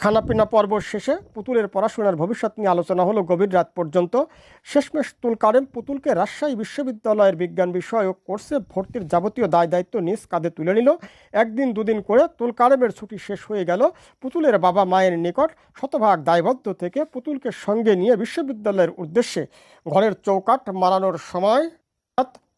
খানাপিনা পর্ব শেষে পুতুলের পড়াশোনার ভবিষ্যৎ নিয়ে আলোচনা হলো গভীর রাত পর্যন্ত। শেষমেশ তুল কারেম পুতুলকে রাজশাহী বিশ্ববিদ্যালয়ের বিজ্ঞান বিষয়ক কোর্সে ভর্তির যাবতীয় দায় দায়িত্ব নিজ কাঁধে তুলে নিল। একদিন দুদিন করে তুল কারেমের ছুটি শেষ হয়ে গেল। পুতুলের বাবা মায়ের নিকট শতভাগ দায়বদ্ধ থেকে পুতুলকে সঙ্গে নিয়ে বিশ্ববিদ্যালয়ের উদ্দেশ্যে ঘরের চৌকাট মারানোর সময়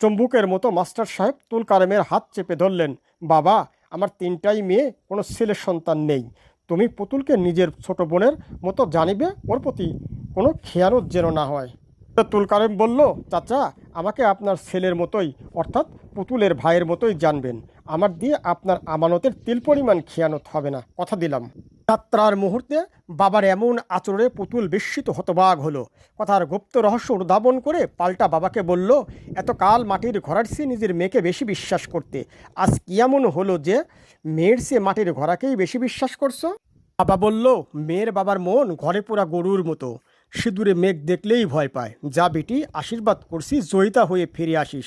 চম্বুকের মতো মাস্টার সাহেব তুল কারেমের হাত চেপে ধরলেন, বাবা, আমার তিনটাই মেয়ে, কোনো ছেলে সন্তান নেই। তুমি পুতুলকে নিজের ছোট বোনের মতো জানিবে, ওর প্রতি কোনো খেয়ানত যেন না হয়। তুল কারেম বলল, চাচা, আমাকে আপনার ছেলের মতোই, অর্থাৎ পুতুলের ভাইয়ের মতোই জানবেন। আমার দিয়ে আপনার আমানতের তিল পরিমাণ খেয়ানত হবে না। কথা দিলাম। যাত্রার মুহূর্তে বাবার এমন আচরণে পুতুল বিস্মিত হতবাগ হলো। কথার গুপ্ত রহস্য অনুধাবন করে পাল্টা বাবাকে বলল, এতকাল মাটির ঘোড়ার সে নিজের মেয়েকে বেশি বিশ্বাস করতে। আজ কি এমন হলো যে মেয়ের সে মাটির ঘোড়াকেই বেশি বিশ্বাস করছ? বাবা বলল, মেয়ের বাবার মন ঘরে পোড়া গরুর মতো। সিঁদুরে মেঘ দেখলেই ভয় পায়। যা বেটি, আশীর্বাদ করছি, জয়িতা হয়ে ফিরে আসিস।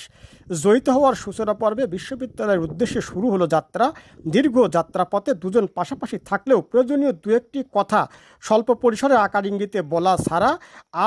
জয়িতা হওয়ার সূচনা পর্বে বিশ্ববিদ্যালয়ের উদ্দেশ্যে শুরু হলো যাত্রা। দীর্ঘ যাত্রাপথে দুজন পাশাপাশি থাকলেও প্রয়োজনীয় দু একটি কথা স্বল্প পরিসরে আকার ইঙ্গিতে বলা ছাড়া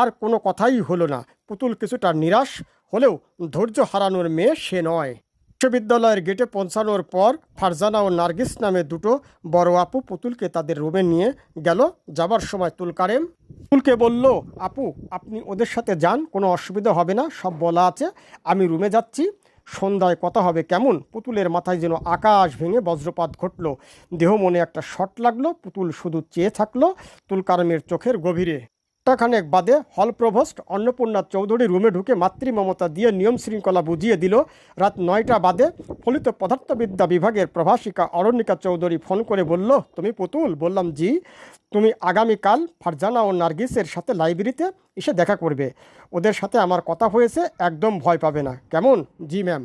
আর কোনো কথাই হলো না। পুতুল কিছুটা নিরাশ, হলেও ধৈর্য হারানোর মেয়ে সে নয়। বিশ্ববিদ্যালয়ের গেটে পৌঁছানোর পর ফারজানা ও নার্গিস নামে দুটো বড় আপু পুতুলকে তাদের রুমে নিয়ে গেল। যাবার সময় তুলকারেম পুতুলকে বলল, আপু, আপনি ওদের সাথে যান, কোনো অসুবিধা হবে না, সব বলা আছে, আমি রুমে যাচ্ছি। সন্ধ্যায় কথা হবে কেমন? পুতুলের মাথায় যেন আকাশ ভেঙে বজ্রপাত ঘটল। দেহ মনে একটা শট লাগল, পুতুল শুধু চেয়ে থাকল তুলকারেমের চোখের গভীরে। ঘণ্টাখানেক বাদে হল প্রভোস্ট অন্নপূর্ণা চৌধুরী রুমে ঢুকে মাতৃমমতা দিয়ে নিয়ম শৃঙ্খলা বুঝিয়ে দিল। রাত নয়টা বাদে ফলিত পদার্থবিদ্যা বিভাগের প্রভাষিকা অরণ্যিকা চৌধুরী ফোন করে বলল, তুমি পুতুল? বললাম, জি। তুমি আগামীকাল ফারজানা ও নার্গিসের সাথে লাইব্রেরিতে এসে দেখা করবে। ওদের সাথে আমার কথা হয়েছে, একদম ভয় পাবে না। কেমন? জি, ম্যাম।